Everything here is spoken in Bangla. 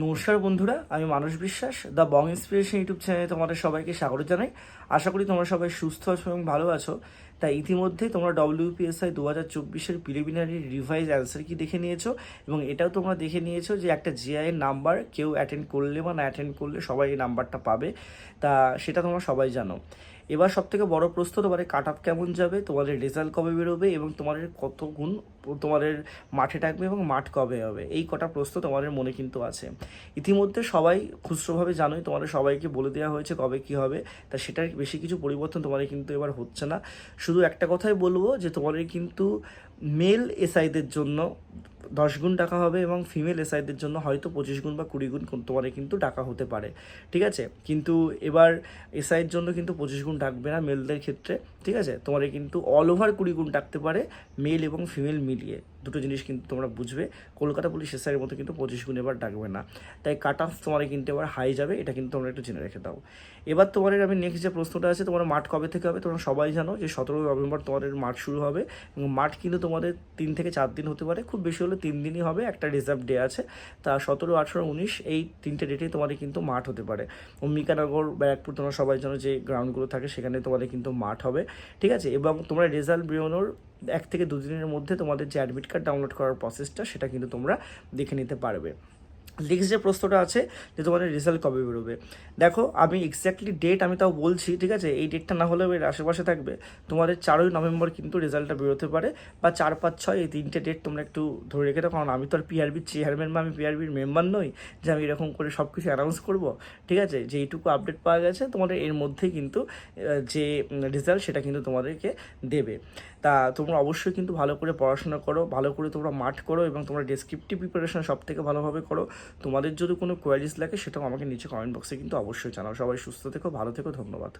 নমস্কার বন্ধুরা, আমি মানুষ বিশ্বাস দ্য বং ইন্সপিরেশন ইউটিউব চ্যানেলে তোমাদের সবাইকে স্বাগত জানাই। আশা করি তোমরা সবাই সুস্থ আছো এবং ভালো আছো। তাই ইতিমধ্যে তোমরা ডব্লিউপিএসআই দু হাজার চব্বিশের প্রিলিমিনারি রিভাইজ অ্যান্সার কি দেখে নিয়েছো? এবং এটাও তোমরা দেখে নিয়েছো যে একটা জিআই নাম্বার কেউ অ্যাটেন্ড করলে বা না অ্যাটেন্ড করলে সবাই এই নাম্বারটা পাবে। তা সেটা তোমরা সবাই জানো। এবার সব থেকে বড় প্রশ্ন, তোমাদের কাট আপ কেমন যাবে? তোমাদের রেজাল্ট কবে বেরোবে? এবং তোমাদের কত গুণ তোমাদের মাঠে থাকবে এবং মাঠ কবে হবে? এই কটা প্রশ্ন তোমাদের মনে কিন্তু আছে। ইতিমধ্যে সবাই খুচরোভাবে জানোই, তোমাদের সবাইকে বলে দেওয়া হয়েছে কবে কি হবে। তা সেটার বেশি কিছু পরিবর্তন তোমাদের কিন্তু এবার হচ্ছে না। শুধু একটা কথাই বলব যে তোমাদের কিন্তু মেল এসআইদের জন্য দশ গুণ টাকা হবে এবং ফিমেল এসআইদের জন্য হয়তো পঁচিশ গুণ বা কুড়ি গুণ তোমাদের কিন্তু টাকা হতে পারে, ঠিক আছে? কিন্তু এবার এসআইয়ের জন্য কিন্তু পঁচিশ গুণ ডাকবে না মেলদের ক্ষেত্রে, ঠিক আছে? তোমাদের কিন্তু অল ওভার কুড়ি গুণ ডাকতে পারে মেল এবং ফিমেল মিলিয়ে, দুটো জিনিস কিন্তু তোমরা বুঝবে। কলকাতা পুলিশ এসআইয়ের মতো কিন্তু পঁচিশ গুণ এবার ডাকবে না। তাই কাট অফ তোমার কিন্তু এবার হাই যাবে, এটা কিন্তু তোমরা একটু জেনে রেখে দাও। এবার তোমাদের আমি নেক্সট যে প্রশ্নটা আছে তোমার মাঠ কবে থেকে হবে তোমরা সবাই জানো যে সতেরো নভেম্বর তোমাদের মাঠ শুরু হবে এবং মাঠ কিন্তু তোমাদের তিন থেকে চার দিন হতে পারে, খুব বেশি হলে তিন দিনই হবে, একটা রিজার্ভ ডে আছে। তা সতেরো, আঠেরো, উনিশ, এই তিনটে ডেটেই তোমাদের কিন্তু মাঠ হতে পারে। অম্বিকানগর, ব্যারাকপুর তোমরা সবাই জানো যে গ্রাউন্ডগুলো থাকে, সেখানে তোমাদের কিন্তু মাঠ হবে। ঠিক আছে? এবং তোমরা রেজাল্ট বেরোনোর এক থেকে দুদিনের মধ্যে তোমাদের যে অ্যাডমিট কার্ড ডাউনলোড করার প্রসেসটা সেটা কিন্তু তোমরা দেখে নিতে পারবে। নেক্সট যে প্রশ্নটা আছে যে তোমাদের রেজাল্ট কবে বেরোবে। দেখো, আমি এক্স্যাক্টলি ডেট আমি তাও বলছি, ঠিক আছে? এই ডেটটা না হলেও এর আশেপাশে থাকবে। তোমাদের চারই নভেম্বর কিন্তু রেজাল্টটা বেরোতে পারে বা চার, পাঁচ, ছয় এই তিনটে ডেট তোমরা একটু ধরে রেখে দাও, কারণ আমি তো আর পিআরবির চেয়ারম্যান বা আমি পিআরবির মেম্বার নই যে আমি এরকম করে সব কিছু অ্যানাউন্স করব। ঠিক আছে? যে এইটুকু আপডেট পাওয়া গেছে, তোমাদের এর মধ্যেই কিন্তু যে রেজাল্ট সেটা কিন্তু তোমাদেরকে দেবে। তা তোমরা অবশ্যই কিন্তু ভালো করে পড়াশোনা করো, ভালো করে তোমরা মাঠ করো এবং তোমরা ডেসক্রিপটিভ প্রিপারেশন সব থেকে ভালোভাবে করো। তোমাদের যদি কোনো কোয়ারিজ লাগে সেটাও আমাকে নিচে কমেন্ট বক্সে কিন্তু অবশ্যই জানাও। সবাই সুস্থ থেকো, ভালো থেকো, ধন্যবাদ।